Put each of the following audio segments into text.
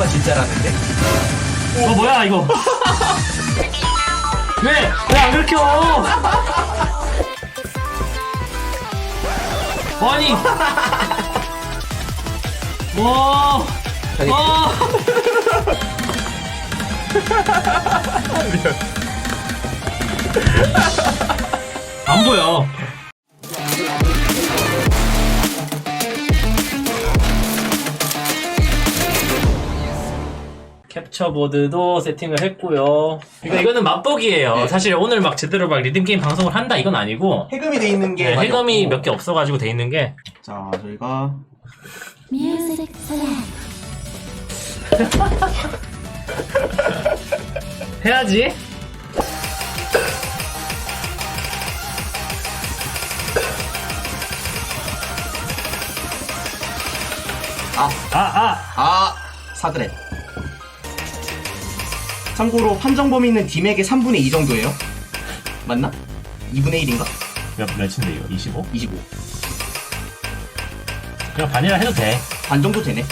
이거가 진짜라는데? 어 뭐야 이거 왜? 왜 안 그렇게 어 아니 와 아니, 아. 안 보여. 캡처보드도 세팅을 했고요. 그러니까 이거는 맛보기예요. 네. 사실 오늘 막 제대로 막 리듬 게임 방송을 한다 이건 아니고 해금이 돼 있는 게 네, 많이 해감이 없고. 몇 개 없어가지고 돼 있는 게 자 저희가 Music Select. 해야지. 아 아 아. 아 사드렛 참고로 판정 범위는 딤에게 3분의 2 정도예요 맞나? 2분의 1인가? 몇 몇인데 이거? 25? 25 그냥 반이라 해도 돼. 반 정도 되네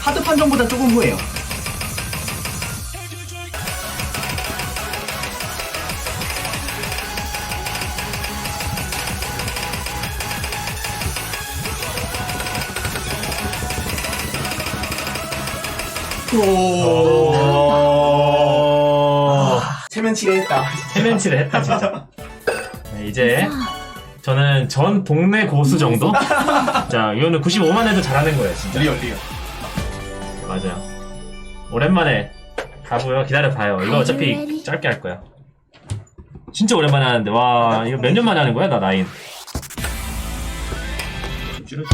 하드 판정보다 조금 후해요 오. 세면치레 했다 세면치를 했다 진짜. 네, 이제 저는 전 동네 고수 정도? 자, 이거는 95만 해도 잘하는 거예요, 진짜. 리얼 리얼 맞아요. 오랜만에 가고요. 기다려 봐요. 이거 어차피 짧게 할 거야. 진짜 오랜만에 하는데, 와, 이거 몇 년 만에 하는 거야, 나 나인. 좀 줄여줘.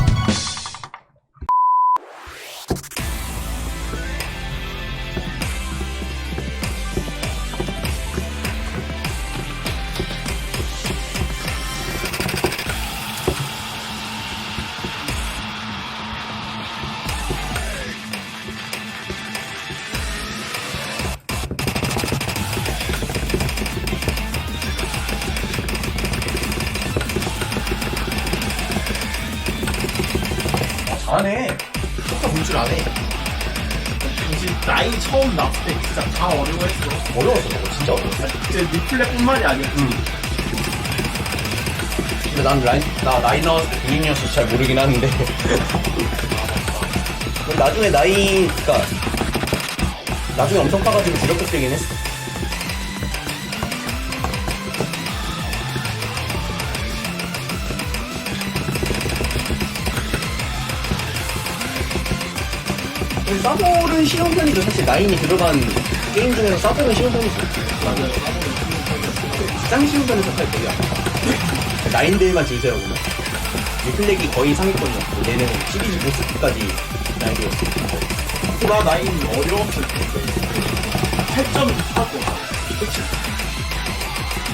저거 진짜 어려웠어 이제 리플레뿐만이 아니야. 근데 난 라인, 나 나이 나왔을 때 군인이어서 잘 모르긴 하는데. 근데 나중에 나이, 그니까, 나중에 엄청 빠가지고 주력급 되긴 했어. 근데 쉬운 편이죠. 사실 나인이 들어간 게임 중에서 사볼은 쉬운. 맞아요. 가장 쉬운 편에서 할 거야. 나인들만 줄 세우구나. 리플렉이 거의 상위권이었고, 얘는 시리즈 보스까지 나인이었어. 나 나이 어려웠을 때. 8점 하고. 그치?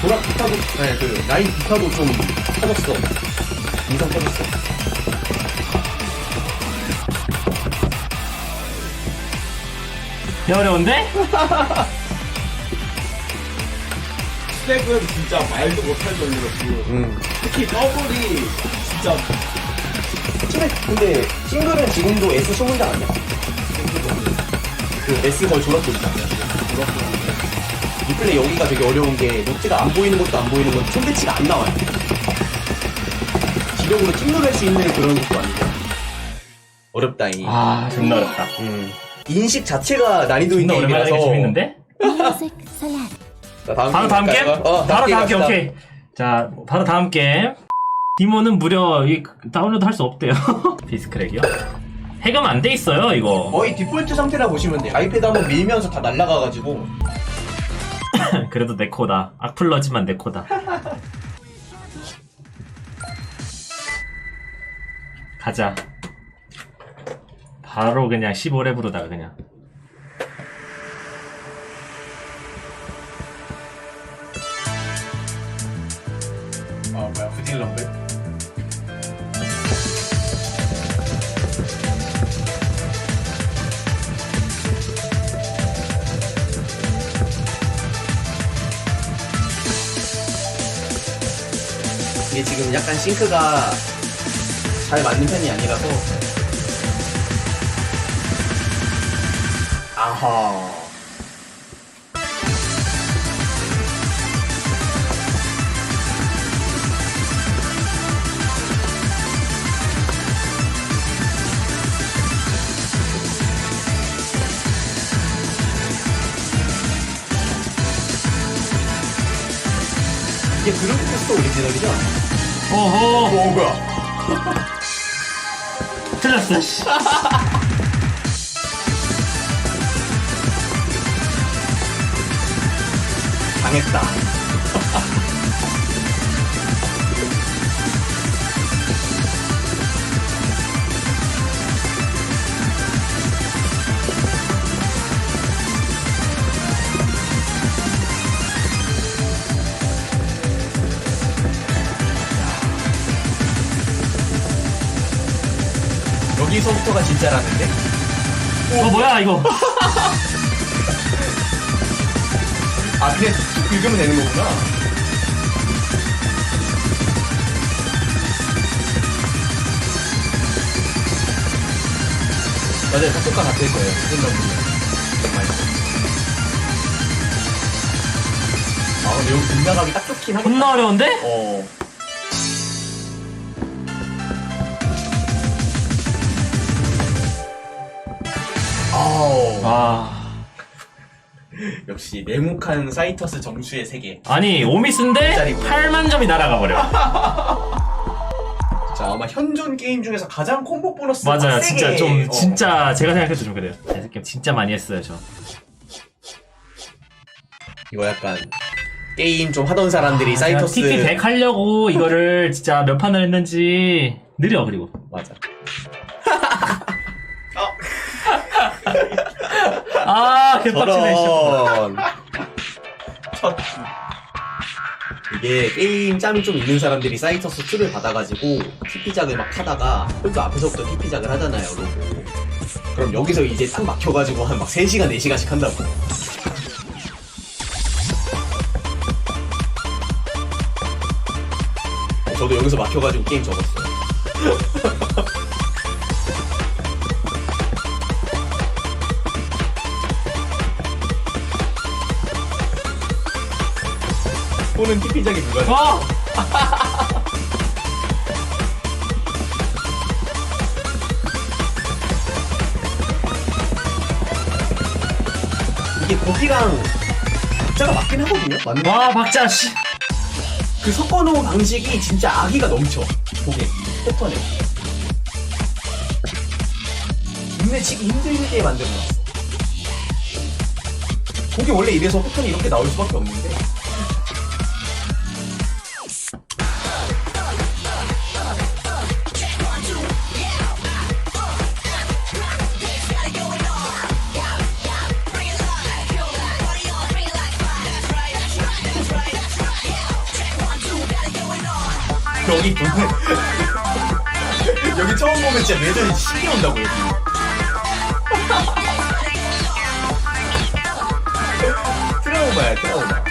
보라 비타도, 네, 그, 나인 비타도 좀 터졌어. 인상 터졌어. 어려운데? 스택은 진짜 말도 못할 정도였고. 음. 특히 더블이 진짜 싱글, 근데, 싱글은 지금도 S 20장 아니야? 그 S 거의 졸업도 있다. 리플레이 여기가 되게 어려운 게, 노트가 안 보이는 것도 안 보이는 건 손배치가 안 나와요. 지력으로 찍누를 수 있는 그런 것도 아니고. 어렵다, 이. 아, 존나 어렵다. 음. 인식 자체가 난이도인 존나 오랜만에 게임이라서. 하기 재밌는데? Music Select. 자, 다음 바로 다음 게임? 갈까요? 어, 바로 다음 게임, 갑시다. 오케이. 자, 바로 다음 게임. 디모는 무려 이 다운로드 할 수 없대요. 디스크랙이요? 해금 안 돼 있어요, 이거. 거의 디폴트 상태라 보시면 돼요. 아이패드 한번 밀면서 다 날아가가지고. 그래도 내 코다. 악플러지만 내 코다. 가자. 바로 그냥 15렙으로다가 그냥. 아 뭐야 그 딜러인데? 이게 지금 약간 싱크가 잘 맞는 편이 아니라서 아하. 이게 그루프스토 오리지널이죠? 어허 어, 뭐야? 틀렸어 씨. 당했다. 여기서부터가 진짜라는데? 어 뭐야 이거 아, 그냥 툭 읽으면 되는 거구나. 맞아요. 속도가 같을 거예요. 넘버요 정말. 아, 근데 여기 빗나가기 딱 좋긴 하겠다. 겁나 어려운데? 어. 아우. 아 역시 네모칸 사이터스 정수의 세계. 아니 오미스인데 짜리고. 8만 점이 날아가 버려 자, 아마 현존 게임 중에서 가장 콤보 보너스 맞아요 빡세게- 진짜 좀 어. 진짜 제가 생각해도 좀 그래요 이 새끼 진짜 많이 했어요 저 이거 약간 게임 좀 하던 사람들이 사이터스 TP 100 하려고 이거를 진짜 몇 판을 했는지 느려 그리고 맞아. 아 개빡치네 씨. 저런. 첫. 이게 게임 짬이 좀 있는 사람들이 사이터스 2를 받아가지고 TP작을 막 하다가 또 앞에서부터 TP작을 하잖아요, 로고. 그럼 여기서 이제 딱 막혀가지고 한 막 3시간, 4시간씩 한다고. 저도 여기서 막혀가지고 게임 접었어요. 또는 TP작이 불가능. 어! 이게 고기랑 박자가 맞긴 하거든요. 맞는 와 박자 씨 그 섞어놓은 방식이 진짜 아기가 넘쳐. 고개 패턴에. 눈에 치기 힘들게 만들어놨어. 고기 원래 이래서 패턴이 이렇게 나올 수밖에 없는데. 여기 보면 여기 처음 보면 진짜 매듭이 신이 온다고 여기. 트라우마야 트라우마.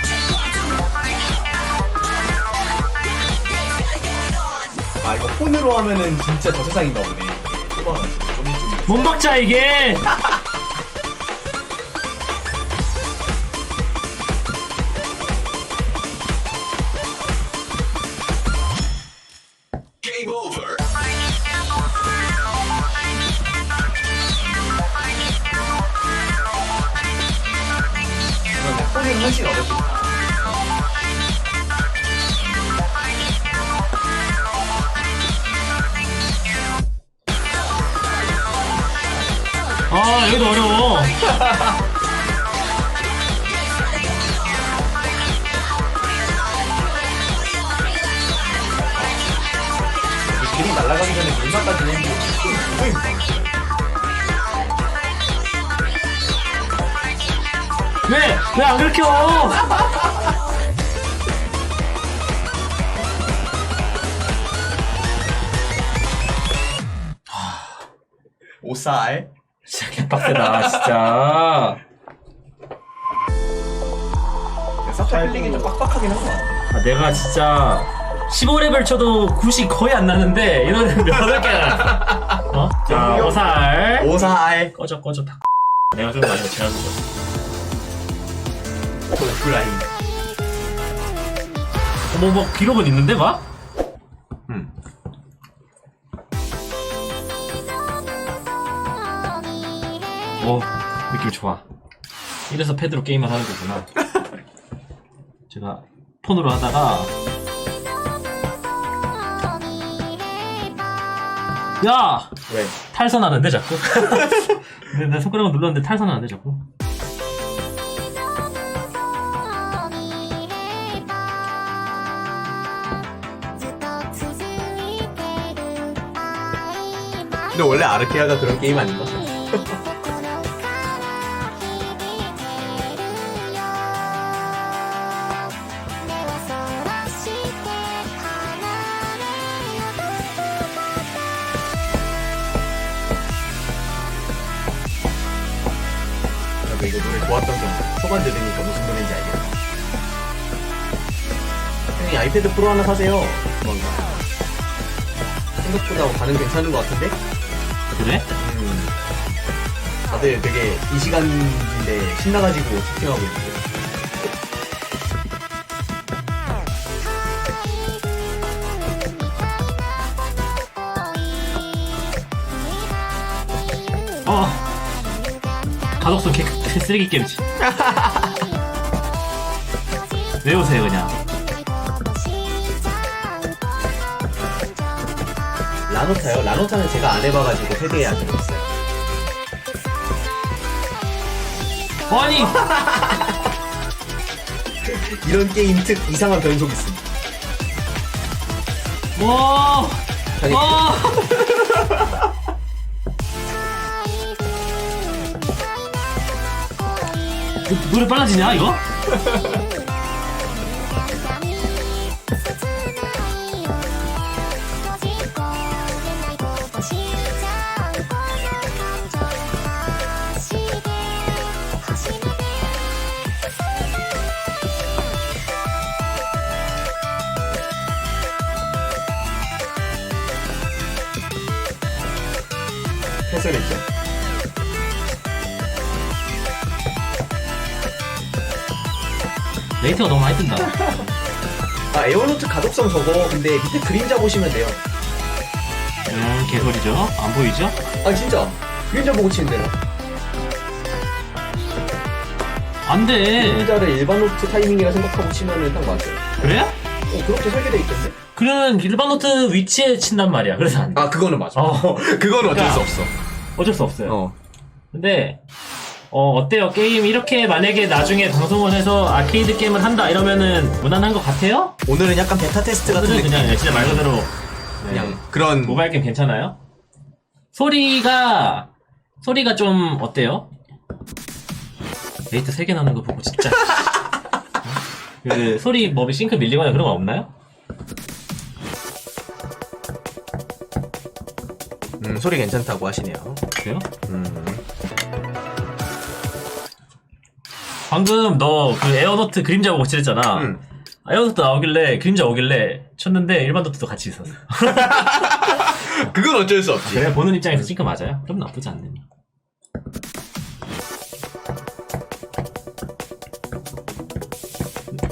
아 이거 폰으로 하면은 진짜 저 세상인가 보네. 좀 좀. 뭔 박자 이게 훨씬 어렵겠다. 아 여기도 어려워 이 길이 날아가기 전에 게 너무 힘들어. 왜? 왜 안 그렇게 어 오살. 진짜 개빡세다 진짜 사파 필링이 좀 빡빡하긴 한거 같아. 아, 내가 진짜 15레벨 쳐도 굿이 거의 안 나는데 이거는 몇몇 개나 어? 자. 오살 오살. 꺼져 꺼져 다 내가 좀 많이 제가 준 거. 오프라인. 어머 뭐 기록은 있는데 막? 음. 오 느낌 좋아. 이래서 패드로 게임을 하는 거구나. 제가 폰으로 하다가 야 왜? 탈선하는데 자꾸. 근데 내 손가락을 눌렀는데 탈선하는데 자꾸. 근데 원래 아르케아가 그런 게임 아닌가? 아이패드 프로 하나 사세요. 뭔가 생각보다 반응 괜찮은 것 같은데? 그래? 음, 다들 되게 이 시간인데 신나가지고 채팅하고 있는데. 어. 가독성 개 쓰레기 게임이지. 외우세요 그냥. 라노타요? 라노타는 제가 안 해봐가지고 세대에 안 들어있어요. 아니 이런 게임 특 이상한 변속 있음. 와. 아니, 와. 그 노래 빨라지냐 이거? 패설했죠. 레이트가 너무 많이 뜬다. 아, 에어노트 가독성 저거, 근데 밑에 그림자 보시면 돼요. 음 개소리죠? 안 보이죠? 아, 진짜. 그림자 보고 돼요. 안 돼. 그림자를 일반 노트 타이밍이라 생각하고 치면은 딱 맞아요. 그래? 어, 그렇게 설계돼 있던데? 그러면 일반 노트 위치에 친단 말이야. 그래서 안 돼. 아, 그거는 맞아. 어. 그거는 어쩔 야. 수 없어. 어쩔 수 없어요. 어. 근데 어 어때요 게임 이렇게 만약에 나중에 방송을 해서 아케이드 게임을 한다 이러면은 무난한 것 같아요? 오늘은 약간 베타 테스트 같은 오늘은 느낌. 그냥 진짜 말 그대로 네. 그냥 그런 모바일 게임 괜찮아요? 소리가 소리가 좀 어때요? 레이트 3개 나는 거 보고 진짜 그 소리 뭐 싱크 밀리거나 그런 거 없나요? 음, 소리 괜찮다고 하시네요. 그래요? 음. 방금 너 그 에어노트 그림자 보고 칠했잖아 음. 에어노트 나오길래 그림자 오길래 쳤는데 일반 노트도 같이 있었어 그건 어쩔 수 없지. 그래 보는 입장에서 싱크 맞아요? 그럼 나쁘지 않네.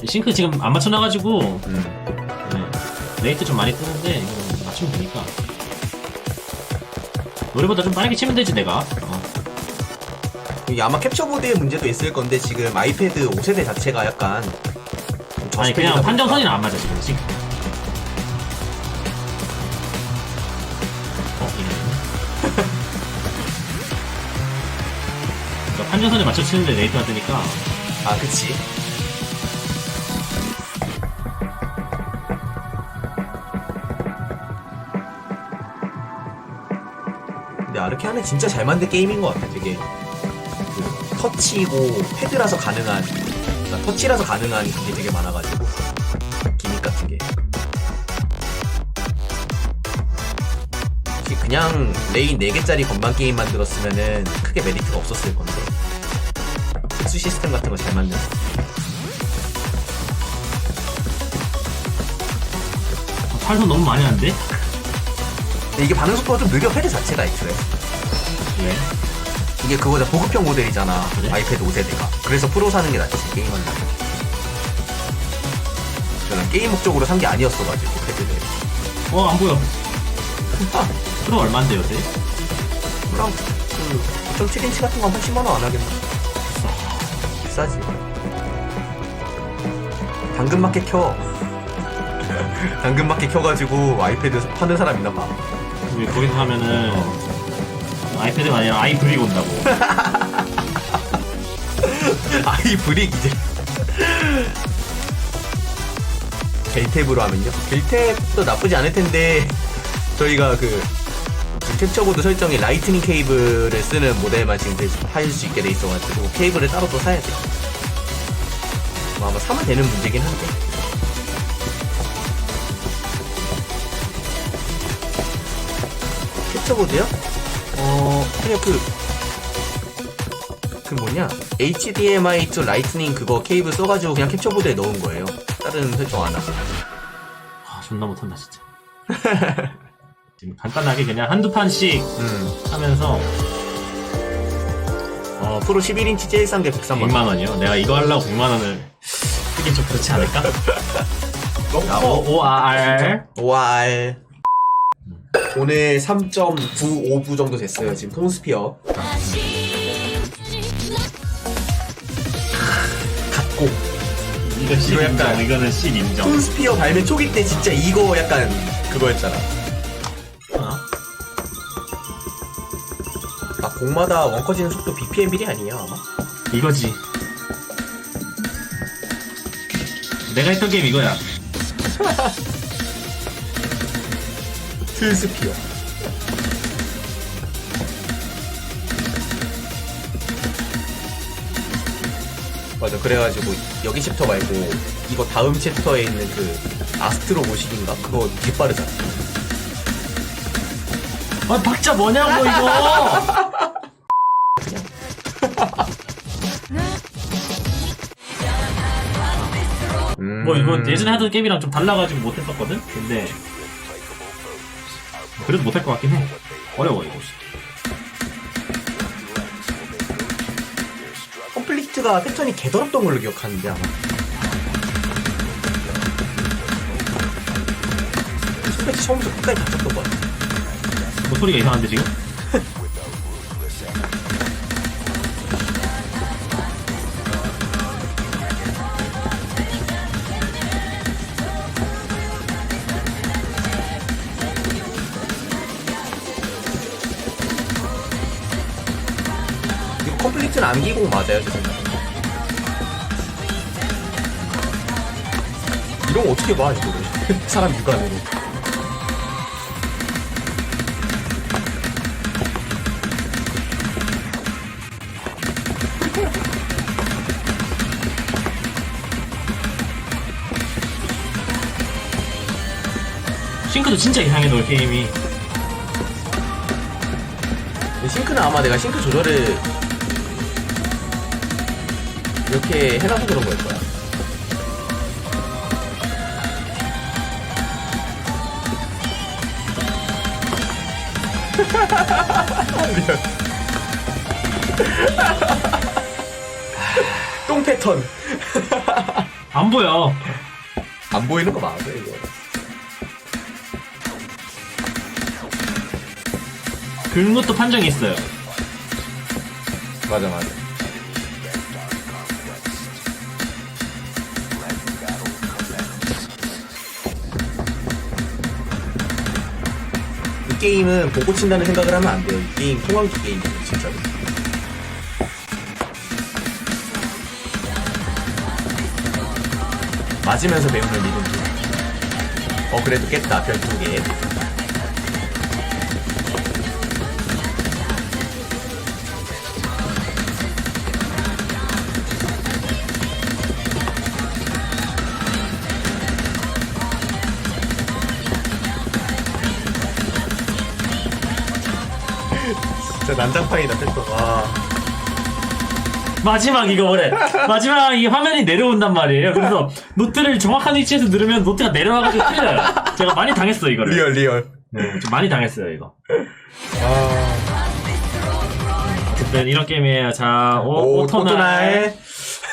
싱크 지금 안 맞춰놔가지고 음. 네. 레이트 좀 많이 뜨는데 이거 맞추면 되니까 노래보다 좀 빠르게 치면 되지 내가 어. 이게 아마 캡처보드의 문제도 있을 건데 지금 아이패드 5세대 자체가 약간 좀 아니 그냥. 판정선이랑 안 맞아 지금 싱크. 어 이래 그러니까 판정선에 맞춰 치는데 레이트가 뜨니까. 아 그치. 근데 아르케아는 진짜 잘 만든 게임인 것 같아 되게. 그 터치고 패드라서 가능한 그러니까 터치라서 가능한 그게 되게 많아가지고. 기믹 같은 게. 그냥 레인 4개짜리 건반 게임 만들었으면은 크게 메리트가 없었을 건데. 특수 시스템 같은 거 잘 만든 탈선 너무 많이 하는데? 근데 이게 반응 속도가 좀 느려 패드 자체가 애초에. 왜? 이게 그거다 보급형 모델이잖아. 그래? 아이패드 5세대가. 그래서 프로 사는 게 낫지 게임한다 저는 게임 목적으로 산 게 아니었어가지고 패드를. 어, 안 보여. 프로 얼만데요, 네? 그럼 그 5.7인치 같은 거 한 10만원 안 하겠나? 비싸지. 당근마켓 켜. 당근마켓 켜가지고 아이패드 파는 사람 있나 봐. 우리 거기서 하면은 아이패드가 아니라 아이브릭 온다고. 아이 브릭 이제 겔탭으로 하면요 겔탭도 나쁘지 않을 텐데 저희가 그 캡처보드 설정에 라이트닝 케이블을 쓰는 모델만 지금 할수 있게 돼 있어가지고 케이블을 따로 또 사야 돼뭐 아마 사면 되는 문제긴 한데 캡처보드요? 어 그냥 그 그 뭐냐 HDMI to 라이트닝 그거 케이블 써가지고 그냥 캡처보드에 넣은 거예요. 다른 설정 안 하고. 아, 존나 못한다, 진짜. 지금 간단하게 그냥 한두 판씩 음. 하면서 어 프로 11인치 제일 싼 게 103만 원. 100만 원이요? 내가 이거 하려고 100만 원을 쓰긴 좀 그렇지 않을까? 너무 아, 커. O, OR. OR. 오늘 3.95부 정도 됐어요. 지금 홈스피어. 갖고. 이거 C 이거 약간- 인정, 이거는 C 인정. 홈스피어 발매 초기 때 진짜 이거 약간 그거였잖아. 어? 막 곡마다 원 커지는 속도 BPM 비리 아니에요 아마? 이거지. 내가 했던 게임 이거야. 풀스피어. 맞아 그래가지고 여기 챕터 말고 이거 다음 챕터에 있는 그 아스트로 모식인가 그거 뒷빠르잖아 아, 박자 뭐냐고, 이거! 음. 뭐, 이거 예전에 하던 게임이랑 좀 달라가지고 못했었거든? 근데. 그래도 못할 것 같긴 해. 어려워, 이거. 컴플리트가 패턴이 개더럽던 걸로 기억하는데 아마 스패치 처음부터 끝까지 다 쳤던 거 같아 뭐 소리가 이상한데, 지금? 컴플리트는 암기공 맞아요 제 생각에 이런 거 어떻게 봐 이거를 사람 육안으로. 싱크도 진짜 이상해, 너 게임이. 싱크는 아마 내가 싱크 조절을 이렇게 해놔서 그런 걸 거야. 똥 패턴. 안 보여. 안 보이는 거 맞아, 이거. 긁는 것도 판정이 있어요. 맞아, 맞아. 이 게임은 보고 친다는 생각을 하면 안 돼요. 이 게임 통화기 게임이에요, 진짜로. 맞으면서 배우는 리듬. 어, 그래도 깼다, 별 두 개. 난장판이다, 패턴. 와. 마지막 이거 그래. 마지막 이 화면이 내려온단 말이에요. 그래서 노트를 정확한 위치에서 누르면 노트가 내려와가지고 틀려요. 제가 많이 당했어 이거를. 리얼, 리얼. 네, 좀 많이 당했어요 이거. 아. 어쨌든 이런 게임이에요. 자, 오, 오, 오토날.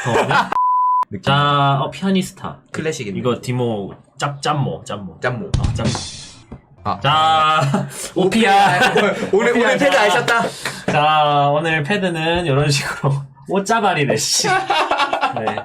토토날. 자, 어, 피아니스타. 클래식입니다. 이거 디모, 짭, 짭모, 짭모. 짬모. 아, 짬모. 아. 자, 오피아. 오늘 오늘 패드 아셨다. 자, 오늘 패드는 이런 식으로. 오짜발이네, 씨. 네.